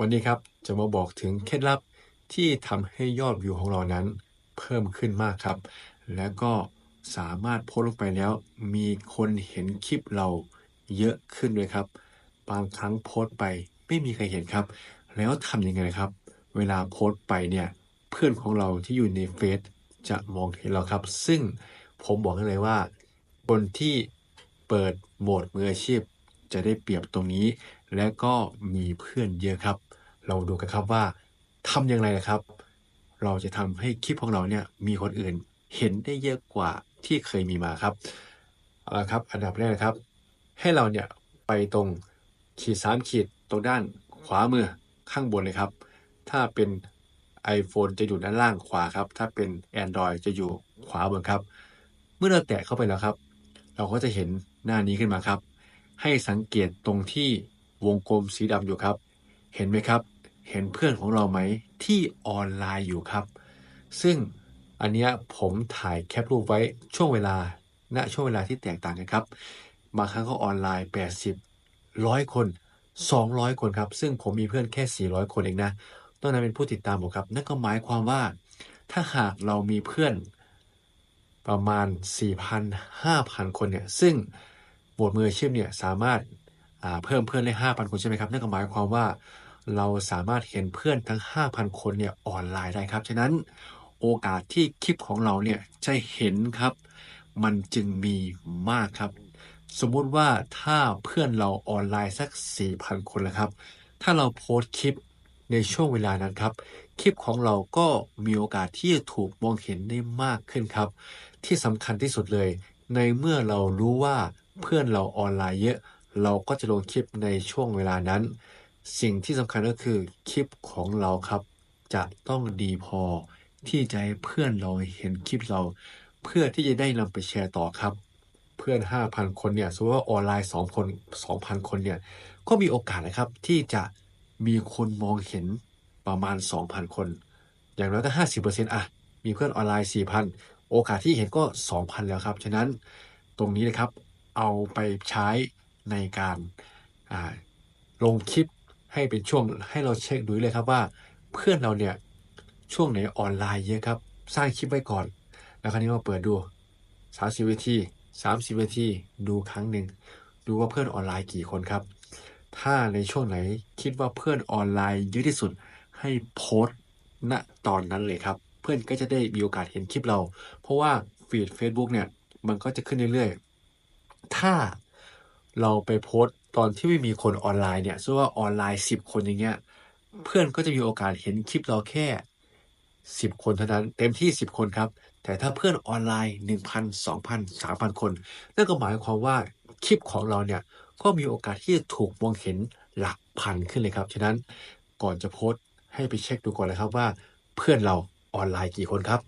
วันนี้ครับจะมาบอกถึงเคล็ดลับที่ทำให้ยอดวิวของเรานั้นเพิ่มขึ้นมากครับ และก็สามารถโพสลงไปแล้ว มีคนเห็นคลิปเราเยอะขึ้นด้วยครับ บางครั้งโพสต์ไปไม่มีใครเห็นครับ แล้วทำยังไงครับ เวลาโพสต์ไปเนี่ยเพื่อนของเราที่อยู่ในเฟซจะมองเห็นเราครับ ซึ่งผมบอกให้เลยว่าบนที่เปิดโหมดมืออาชีพจะได้เปรียบตรงนี้และก็มีเพื่อนเยอะครับ เราดูกันครับว่าทำอย่างไรนะครับ เราจะทำให้คลิปของเราเนี่ยมีคนอื่นเห็นได้เยอะกว่าที่เคยมีมาครับเอาละครับ อันดับแรกนะครับ ให้เราเนี่ยไปตรงขีดสามขีดตรงด้านขวามือข้างบนเลยครับ ถ้าเป็น iPhone จะอยู่ด้านล่างขวาครับ ถ้าเป็น Android จะอยู่ขวาบนครับ เมื่อเราแตะเข้าไปแล้วครับ เราก็จะเห็นหน้านี้ขึ้นมาครับ ให้สังเกตตรงที่ วงกลมสีดำอยู่ครับ เห็นไหมครับ เห็นเพื่อนของเราไหมที่ออนไลน์อยู่ครับ ซึ่งอันนี้ผมถ่ายแคปรูปไว้ช่วงเวลาณช่วงเวลาที่แตกต่างกันครับบางครั้งก็ออนไลน์ 80 100 คน 200 คนครับ ซึ่งผมมีเพื่อนแค่ 400 คนเองนะนอกนั้นเป็นผู้ติดตามผมครับ นั่นก็หมายความว่า ถ้าหากเรามีเพื่อนประมาณ 4,000 5,000 คนเนี่ย ซึ่งโหมดมืออาชีพเนี่ยสามารถ เพิ่มเพื่อนได้5,000 คนใช่ไหมครับนั่นก็หมายความว่าเราสามารถเห็นเพื่อนทั้ง 5,000 คนเนี่ยออนไลน์ได้ครับ ฉะนั้นโอกาสที่คลิปของเราเนี่ยจะเห็นครับ มันจึงมีมากครับ สมมุติว่าถ้าเพื่อนเราออนไลน์สัก 4,000 คนแล้วครับ ถ้าเราโพสต์คลิปในช่วงเวลานั้นครับ คลิปของเราก็มีโอกาสที่จะถูกมองเห็นได้มากขึ้นครับ ที่สำคัญที่สุดเลย ในเมื่อเรารู้ว่าเพื่อนเราออนไลน์เยอะ เราก็จะลงคลิปในช่วงเวลานั้น สิ่งที่สำคัญก็คือคลิปของเราครับ จะต้องดีพอที่จะให้เพื่อนเราเห็นคลิปเรา เพื่อที่จะได้นำไปแชร์ต่อครับ เพื่อน 5,000 คนเนี่ยสมมติว่าออนไลน์2คน2,000 คนเนี่ยก็มีโอกาสนะครับที่จะมีคนมองเห็นประมาณ 2,000 คน อย่างน้อยก็50%อะมีเพื่อนออนไลน์ 4,000 โอกาสที่เห็นก็ 2,000 แล้วครับ ฉะนั้นตรงนี้นะครับ เอาไปใช้ ในการาลงคลิปให้เป็นช่วงให้เราเช็คดูเลยครับว่า เพื่อนเราเนี่ยช่วงไหนออนไลน์เยอะครับ สร้างคลิปไว้ก่อน แล้วคราวนี้มาเปิดดู30วิธี30วิธีดูครั้งหนึ่งดูว่าเพื่อนออนไลน์กี่คนครับ ถ้าในช่วงไหนคิดว่าเพื่อนออนไลน์เยอะที่สุดให้โพสต์ณตอนนั้นเลยครับ เพื่อนก็จะได้มีโอกาสเห็นคลิปเรา เพราะว่าฟีด Facebook เนี่ยมันก็จะขึ้นเรื่อยๆ ถ้า เราไปโพสต์ตอนที่ไม่มีคนออนไลน์เนี่ยซึ่งว่าออนไลน์10คนอย่างเงี้ย เพื่อนก็จะมีโอกาสเห็นคลิปเราแค่10คนเท่านั้น เต็มที่10คนครับ แต่ถ้าเพื่อนออนไลน์1,000 2,000 3,000คน นั่นก็หมายความว่าคลิปของเราเนี่ยก็มีโอกาสที่จะถูกมองเห็นหลักพันขึ้นเลยครับ ฉะนั้นก่อนจะโพสต์ให้ไปเช็คดูก่อนเลยครับว่า เพื่อนเราออนไลน์กี่คนครับ